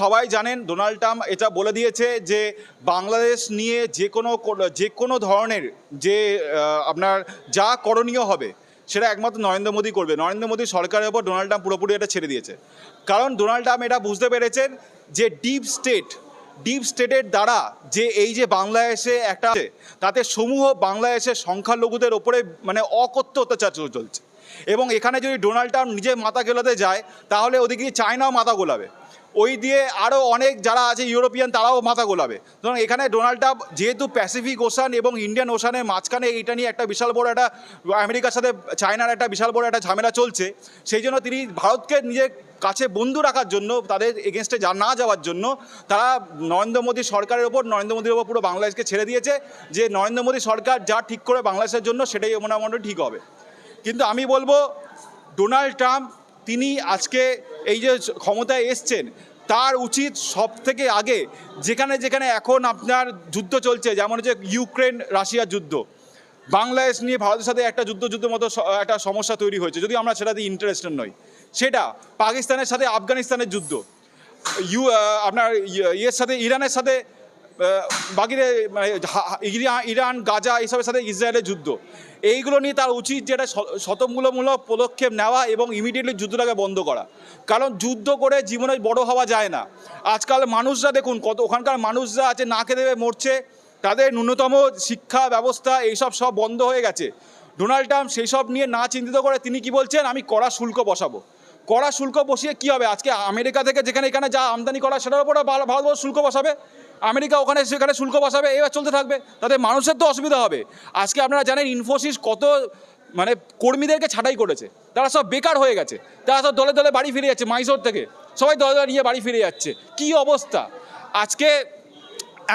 সবাই জানেন, Donald Trump এটা বলে দিয়েছে যে বাংলাদেশ নিয়ে যে কোনো যে কোনো ধরনের যে আপনার যা করণীয় হবে, সেটা একমাত্র নরেন্দ্র মোদী করবে। নরেন্দ্র মোদী সরকারের ওপর ডোনাল্ড ট্রাম্প পুরোপুরি এটা ছেড়ে দিয়েছে। কারণ ডোনাল্ড ট্রাম্প এটা বুঝতে পেরেছেন যে ডিপ স্টেট, ডিপ স্টেটের দ্বারা যে এই যে বাংলাদেশে একটা তাতে সমূহ বাংলাদেশের সংখ্যালঘুদের ওপরে মানে অকথ্য অত্যাচার চলছে। এবং এখানে যদি ডোনাল্ড ট্রাম্প নিজে মাথা গেলাতে যায়, তাহলে ওদিকে চায়নাও মাথা গোলাবে ওই দিয়ে আরও অনেক যারা আছে ইউরোপিয়ান, তারাও মাথা গোলাবে। সুতরাং এখানে ডোনাল্ড ট্রাম্প যেহেতু প্যাসিফিক ওশান এবং ইন্ডিয়ান ওশানের মাঝখানে এইটা নিয়ে একটা বিশাল বড় একটা, আমেরিকার সাথে চায়নার একটা বিশাল বড় একটা ঝামেলা চলছে, সেই জন্য তিনি ভারতকে নিজের কাছে বন্ধু রাখার জন্য, তাদের এগেনস্টে যা না যাওয়ার জন্য, তারা নরেন্দ্র মোদী সরকারের ওপর, নরেন্দ্র মোদীর ওপর পুরো বাংলাদেশকে ছেড়ে দিয়েছে, যে নরেন্দ্র মোদী সরকার যা ঠিক করে বাংলাদেশের জন্য সেটাই মোটামুটি ঠিক হবে। কিন্তু আমি বলব ডোনাল্ড ট্রাম্প তিনি আজকে এই যে ক্ষমতায় এসছেন, তার উচিত সব থেকে আগে যেখানে যেখানে এখন আপনার যুদ্ধ চলছে, যেমন হচ্ছে ইউক্রেন রাশিয়ার যুদ্ধ। বাংলাদেশ নিয়ে ভারতের সাথে একটা যুদ্ধ যুদ্ধ মতো একটা সমস্যা তৈরি হয়েছে যদি আমরা সেটাতে ইন্টারেস্টেড নই। সেটা পাকিস্তানের সাথে আফগানিস্তানের যুদ্ধ। ইউ আপনার ইয়ে- ইয়ের সাথে, ইরানের সাথে বাকিরে মানে ইরান, গাজা এইসবের সাথে ইসরায়েলের যুদ্ধ। এইগুলো নিয়ে তার উচিত যেটা শতমূলমূলক পদক্ষেপ নেওয়া এবং ইমিডিয়েটলি যুদ্ধটাকে বন্ধ করা। কারণ যুদ্ধ করে জীবনে বড় হওয়া যায় না। আজকাল মানুষরা দেখুন, কত, ওখানকার মানুষরা আছে, না খেতে মরছে, তাদের ন্যূনতম শিক্ষা, ব্যবস্থা, এইসব সব বন্ধ হয়ে গেছে। ডোনাল্ড ট্রাম্প সেই সব নিয়ে না চিন্তিত করে তিনি কি বলছেন, আমি কড়া শুল্ক বসাবো। কড়া শুল্ক বসিয়ে কি হবে? আজকে আমেরিকা থেকে যেখানে এখানে যা আমদানি করা, সেটার উপরে ভালো- শুল্ক বসাবে? আমেরিকা ওখানে সেখানে শুল্ক বসাবে, এবার চলতে থাকবে, তাতে মানুষের তো অসুবিধা হবে। আজকে আপনারা জানেন ইনফোসিস কত মানে কর্মীদেরকে ছাঁটাই করেছে। তারা সব বেকার হয়ে গেছে। তারা সব দলে দলে বাড়ি ফিরে যাচ্ছে মাইসোর থেকে। সবাই দলে দলে নিয়ে বাড়ি ফিরে যাচ্ছে। কি অবস্থা? আজকে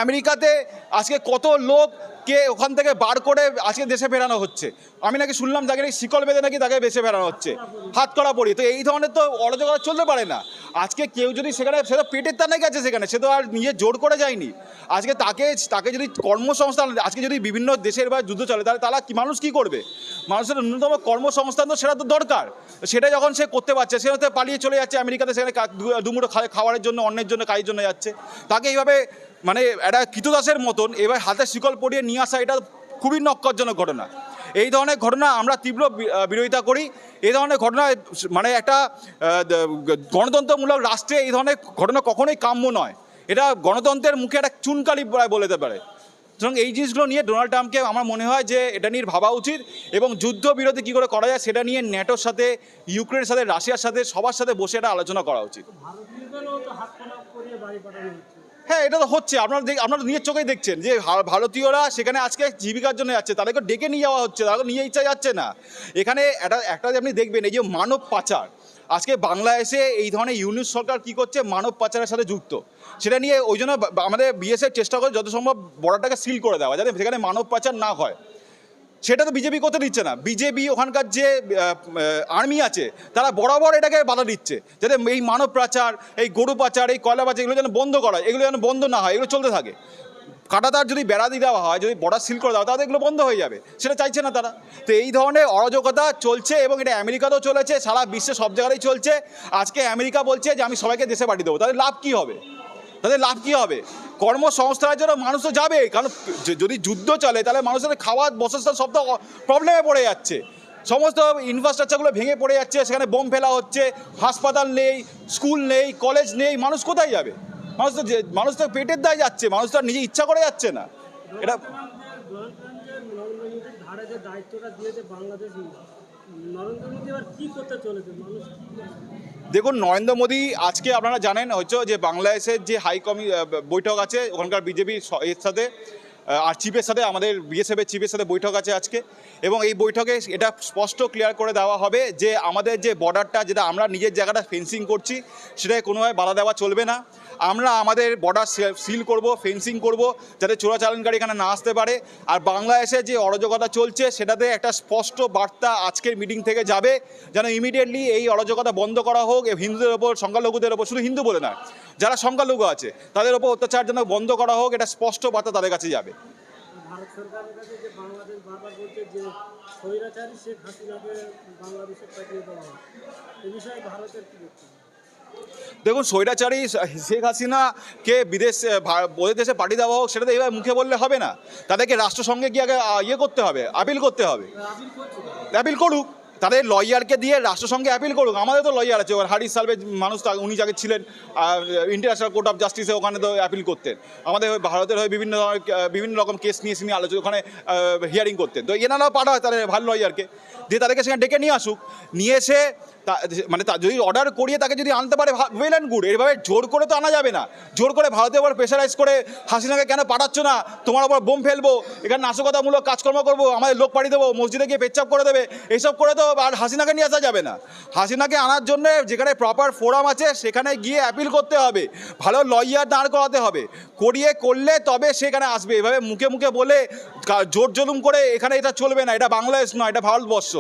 আমেরিকাতে আজকে কত লোককে ওখান থেকে বার করে আজকে দেশে ফেরানো হচ্ছে? আমি নাকি শুনলাম তাকে শিকল বেঁধে নাকি তাকে দেশে ফেরানো হচ্ছে। হাত করা পড়ি তো এই ধরনের তো অরাজকতা চলতে পারে না। আজকে কেউ যদি সেখানে, সে তো পেটের টানে গেছে সেখানে, সে তো আর নিজে জোর করে যায়নি। আজকে তাকে তাকে যদি কর্মসংস্থান, আজকে যদি বিভিন্ন দেশের বা যুদ্ধ চলে, তাহলে তারা কি, মানুষ কি করবে? মানুষের ন্যূনতম কর্মসংস্থান তো সেটা তো দরকার। সেটা যখন সে করতে পারছে, সে হয়তো পালিয়ে চলে যাচ্ছে আমেরিকাতে, সেখানে কা- দু- দুমুঠো খা- খাবারের জন্য অন্যের জন্য, কাজের জন্য যাচ্ছে। তাকে এইভাবে মানে একটা কৃতদাসের মতন এবার হাতে শিকল পরিয়ে নিয়ে আসা, এটা খুবই নক্করজনক ঘটনা। এই ধরনের ঘটনা আমরা তীব্র বিরোধিতা করি। এই ধরনের ঘটনা মানে একটা গণতন্ত্রমূলক রাষ্ট্রে এই ধরনের ঘটনা কখনোই কাম্য নয়। এটা গণতন্ত্রের মুখে একটা চুনকালি প্রায় বলে দিতে পারে। সুতরাং এই জিনিসগুলো নিয়ে ডোনাল্ড ট্রাম্পকে আমার মনে হয় যে এটা নিয়ে ভাবা উচিত এবং যুদ্ধ বিরতি কী করে করা যায় সেটা নিয়ে ন্যাটোর সাথে, ইউক্রেনের সাথে, রাশিয়ার সাথে, সবার সাথে বসে এটা আলোচনা করা উচিত। হ্যাঁ এটা তো হচ্ছে। আপনারা আপনারা নিজের চোখেই দেখছেন যে ভারতীয়রা সেখানে আজকে জীবিকার জন্য যাচ্ছে। তাদেরকে ডেকে নিয়ে যাওয়া হচ্ছে, তাদেরকে নিয়ে ইচ্ছা যাচ্ছে না। এখানে একটা একটা আপনি দেখবেন, এই যে মানব পাচার। আজকে বাংলা এসে এই ধরনের ইউনিট সরকার কি করছে? মানব পাচারের সাথে যুক্ত। সেটা নিয়ে ওই জন্য আমাদের বিএসএফ চেষ্টা করে যত সম্ভব বর্ডারটাকে সিল করে দেওয়া, যাতে সেখানে মানব পাচার না হয়। সেটা তো বিজেপি করতে দিচ্ছে না। বিজেপি ওখানকার যে আর্মি আছে, তারা বরাবর এটাকে বাধা দিচ্ছে। যাতে এই মানব পাচার, এই গরু পাচার, এই কয়লা পাচার, এগুলো যেন বন্ধ করা এগুলো যেন বন্ধ না হয়, এগুলো চলতে থাকে। কাটাতার যদি বেড়া দিয়ে দেওয়া হয়, যদি বর্ডার সিল করে দেওয়া তাহলে এগুলো বন্ধ হয়ে যাবে। সেটা চাইছে না তারা। তো এই ধরনের অরাজকতা চলছে এবং এটা আমেরিকাতেও চলেছে, সারা বিশ্বে সব জায়গাতেই চলছে। আজকে আমেরিকা বলছে যে, আমি সবাইকে দেশে পাঠিয়ে দেবো। তাদের লাভ কী হবে? তাদের লাভ কী হবে? কর্মসংস্থানের জন্য মানুষ তো যাবে, কারণ যদি যুদ্ধ চলে, তাহলে মানুষের খাওয়া বসস্থান সব তো প্রবলেমে পড়ে যাচ্ছে। সমস্ত ইনফ্রাস্ট্রাকচারগুলো ভেঙে পড়ে যাচ্ছে, সেখানে বোম ফেলা হচ্ছে, হাসপাতাল নেই স্কুল নেই কলেজ নেই, মানুষ কোথায় যাবে? মানুষ তো মানুষ তো পেটের দায় যাচ্ছে, মানুষ তো নিজে ইচ্ছা করে যাচ্ছে না। এটা দায়িত্বটা দিয়েছে বাংলাদেশ নরেন্দ্র মোদী এবার কি করতে চলেছে? মানুষ দেখুন, নরেন্দ্র মোদী আজকে আপনারা জানেন হয়তো যে বাংলাদেশের যে হাই কমি বৈঠক আছে, ওখানকার বিজেপি এর সাথে আর চিফের সাথে আমাদের বিএসএফের চিফের সাথে বৈঠক আছে আজকে। এবং এই বৈঠকে এটা স্পষ্ট ক্লিয়ার করে দেওয়া হবে যে আমাদের যে বর্ডারটা যেটা আমরা নিজের জায়গাটা ফেন্সিং করছি, সেটাকে কোনোভাবে বাধা দেওয়া চলবে না। আমরা আমাদের বর্ডার সিল করব ফেন্সিং করব, যাতে চোরাচালানকারী এখানে না আসতে পারে। আর বাংলাদেশে যে অরাজকতা চলছে, সেটাতে একটা স্পষ্ট বার্তা আজকের মিটিং থেকে যাবে, যেন ইমিডিয়েটলি এই অরাজকতা বন্ধ করা হোক হিন্দুদের ওপর, সংখ্যালঘুদের ওপর, শুধু হিন্দু বলে না যারা সংখ্যালঘু আছে, তাদের ওপর অত্যাচার যেন বন্ধ করা হোক, এটা স্পষ্ট বার্তা তাদের কাছে যাবে। ভারত সরকারের কাছে যে বাংলাদেশ বারবার বলছে যে স্বৈরাচারী শেখ হাসিনাকে বাংলাদেশে পাঠিয়ে দেওয়া হয় এ বিষয়ে ভারতের কি বক্তব্য? দেখুন স্বৈরাচারী শেখ হাসিনাকে বিদেশ ওদের দেশে পাঠিয়ে দেওয়া হোক সেটা তো এবার মুখে বললে হবে না। তাদেরকে রাষ্ট্রসংঘে গিয়ে আগে ইয়ে করতে হবে আপিল করতে হবে। আপিল করুক। তাদের লয়ারকে দিয়ে রাষ্ট্রসংঘে অ্যাপিল করুক। আমাদের তো লয়ার আছে ওর হারিস সালভে মানুষ উনি যাকে ছিলেন ইন্টারন্যাশনাল কোর্ট অফ জাস্টিসে ওখানে তো অ্যাপিল করতেন। আমাদের ভারতের হয়ে বিভিন্ন ধরনের, বিভিন্ন রকম কেস নিয়ে তিনি আলোচনা ওখানে হিয়ারিং করতেন। তো এনারাও পাঠায় তাদের ভালো লয়ারকে দিয়ে তাদেরকে সেখানে ডেকে নিয়ে আসুক। নিয়ে এসে মানে তা- যদি অর্ডার করিয়ে তাকে যদি আনতে পারে ওয়েল অ্যান্ড গুড এভাবে জোর করে তো আনা যাবে না। জোর করে ভারতের উপর প্রেশারাইজ করে হাসিনাকে কেন পাঠাচ্ছ না? তোমার ওপর বোম ফেলব এখানে নাশকতামূলক কাজকর্ম করব আমাদের লোক পাঠিয়ে দেবো মসজিদে গিয়ে পেচ্ছাপ করে দেবে এইসব করে তো আর হাসিনাকে নিয়ে আসা যাবে না। হাসিনাকে আনার জন্য যেখানে প্রপার ফোরাম আছে, সেখানে গিয়ে অ্যাপিল করতে হবে। ভালো লয়ার দাঁড় করাতে হবে। করিয়ে করলে তবে সেখানে আসবে। এভাবে মুখে মুখে বলে জোর জলুম করে এখানে এটা চলবে না, এটা বাংলাদেশ নয়, এটা ভারতবর্ষ।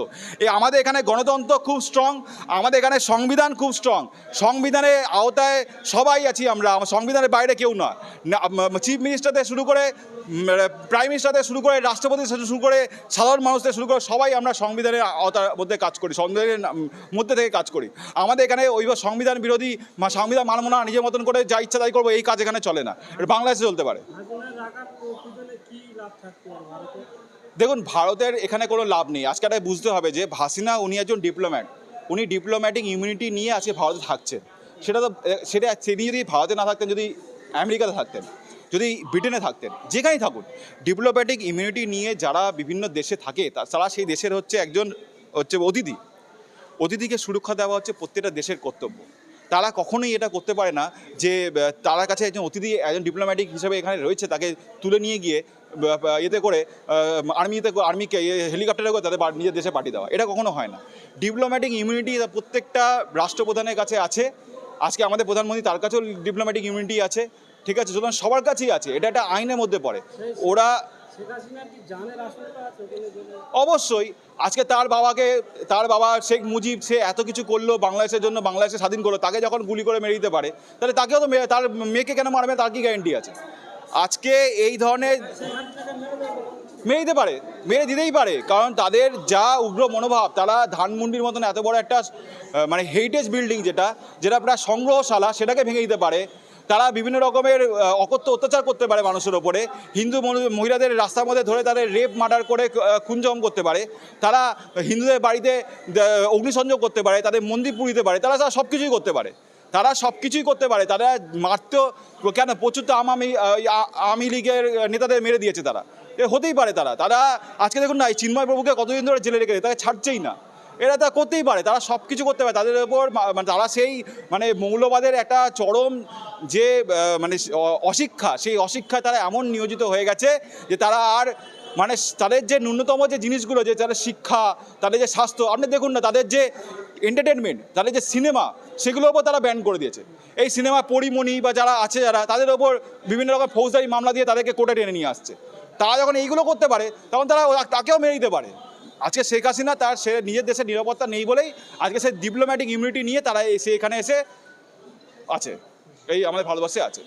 এই আমাদের এখানে গণতন্ত্র খুব স্ট্রং আমাদের এখানে সংবিধান খুব স্ট্রং সংবিধানের আওতায় সবাই আছি আমরা সংবিধানের বাইরে কেউ নয়। চিফ মিনিস্টার থেকে শুরু করে প্রাইম মিনিস্টার থেকে শুরু করে, রাষ্ট্রপতি শুরু করে, সাধারণ মানুষ থেকে শুরু করে, সবাই আমরা সংবিধানের আওতার মধ্যে কাজ করি, সংবিধানের মধ্যে থেকে কাজ করি। আমাদের এখানে ওই সংবিধান বিরোধী সংবিধান মানব না, নিজের মতন করে যা ইচ্ছা তাই করব, এই কাজ এখানে চলে না। এটা বাংলাদেশে চলতে পারে। দেখুন, ভারতের এখানে কোনো লাভ নেই। আজকে বুঝতে হবে যে হাসিনা উনি একজন ডিপ্লোম্যাট উনি ডিপ্লোম্যাটিক ইমিউনিটি নিয়ে আজকে ভারতে থাকছেন। সেটা তো, সেটা তিনি যদি ভারতে না থাকতেন, যদি আমেরিকাতে থাকতেন, যদি ব্রিটেনে থাকতেন, যেখানেই থাকুন ডিপ্লোম্যাটিক ইমিউনিটি নিয়ে যারা বিভিন্ন দেশে থাকে তারা সেই দেশের হচ্ছে একজন হচ্ছে অতিথি। অতিথিকে সুরক্ষা দেওয়া হচ্ছে প্রত্যেকটা দেশের কর্তব্য। তারা কখনোই এটা করতে পারে না যে তার কাছে একজন অতিথি, একজন ডিপ্লোম্যাটিক হিসেবে এখানে রয়েছে, তাকে তুলে নিয়ে গিয়ে ইয়েতে করে আর্মিতে আর্মিকে হেলিকপ্টারে করে তাদের নিজের দেশে পাঠিয়ে দেওয়া। এটা কখনো হয় না। ডিপ্লোম্যাটিক ইমিউনিটি প্রত্যেকটা রাষ্ট্রপ্রধানের কাছে আছে। আজকে আমাদের প্রধানমন্ত্রী তার কাছেও ডিপ্লোম্যাটিক ইমিউনিটি আছে। ঠিক আছে? সুতরাং সবার কাছেই আছে। এটা একটা আইনের মধ্যে পড়ে। ওরা অবশ্যই। আজকে তার বাবাকে, তার বাবা শেখ মুজিব, সে এত কিছু করল বাংলাদেশের জন্য বাংলাদেশে স্বাধীন করল, তাকে যখন গুলি করে মেরে দিতে পারে, তাহলে তাকেও তো তার মেয়েকে কেন মারবে, তার কি গ্যারেন্টি আছে? আজকে এই ধরনের মেরে দিতে পারে, মেরে দিতেই পারে, কারণ তাদের যা উগ্র মনোভাব, তারা ধানমন্ডির মতন এত বড় একটা মানে হেরিটেজ বিল্ডিং যেটা যেটা প্রায় সংগ্রহশালা, সেটাকে ভেঙে দিতে পারে। তারা বিভিন্ন রকমের অকথ্য অত্যাচার করতে পারে মানুষের ওপরে। হিন্দু মহিলাদের রাস্তার মধ্যে ধরে তাদের রেপ মার্ডার করে আহ, খুনজম করতে পারে। তারা হিন্দুদের বাড়িতে অগ্নিসংযোগ করতে পারে তাদের মন্দির পুড়িতে পারে তারা তারা সব কিছুই করতে পারে। তারা সব কিছুই করতে পারে তারা মারতেও কেন প্রচুর তো আহ, আওয়ামী লীগের নেতাদের মেরে দিয়েছে তারা। হতেই পারে তারা। তারা আজকে দেখুন না এই চিন্ময় প্রভুকে কতদিন ধরে জেলে রেখেছে তাকে ছাড়ছেই না। এরা তা করতেই পারে, তারা সব কিছু করতে পারে। তাদের উপর মানে তারা সেই মানে মৌলবাদের একটা চরম যে মানে অশিক্ষা, সেই অশিক্ষায় তারা এমন নিয়োজিত হয়ে গেছে যে তারা আর মানে তাদের যে ন্যূনতম যে জিনিসগুলো, যে তাদের শিক্ষা, তাদের যে স্বাস্থ্য, আপনি দেখুন না, তাদের যে এন্টারটেনমেন্ট তাদের যে সিনেমা সেগুলোর ওপর তারা ব্যান করে দিয়েছে। এই সিনেমা পরিমণি বা যারা আছে, যারা, তাদের ওপর বিভিন্ন রকম ফৌজদারি মামলা দিয়ে তাদেরকে কোর্টে টেনে নিয়ে আসছে। তারা যখন এইগুলো করতে পারে, তখন তারা তাকেও মেরে দিতে পারে। আজকে শেখ হাসিনা তার সে নিজের দেশে নিরাপত্তা নেই বলেই আজকে সে ডিপ্লোম্যাটিক ইমিউনিটি নিয়ে তারা এসে এখানে এসে আছে। এই আমাদের ভারতবর্ষে আছে।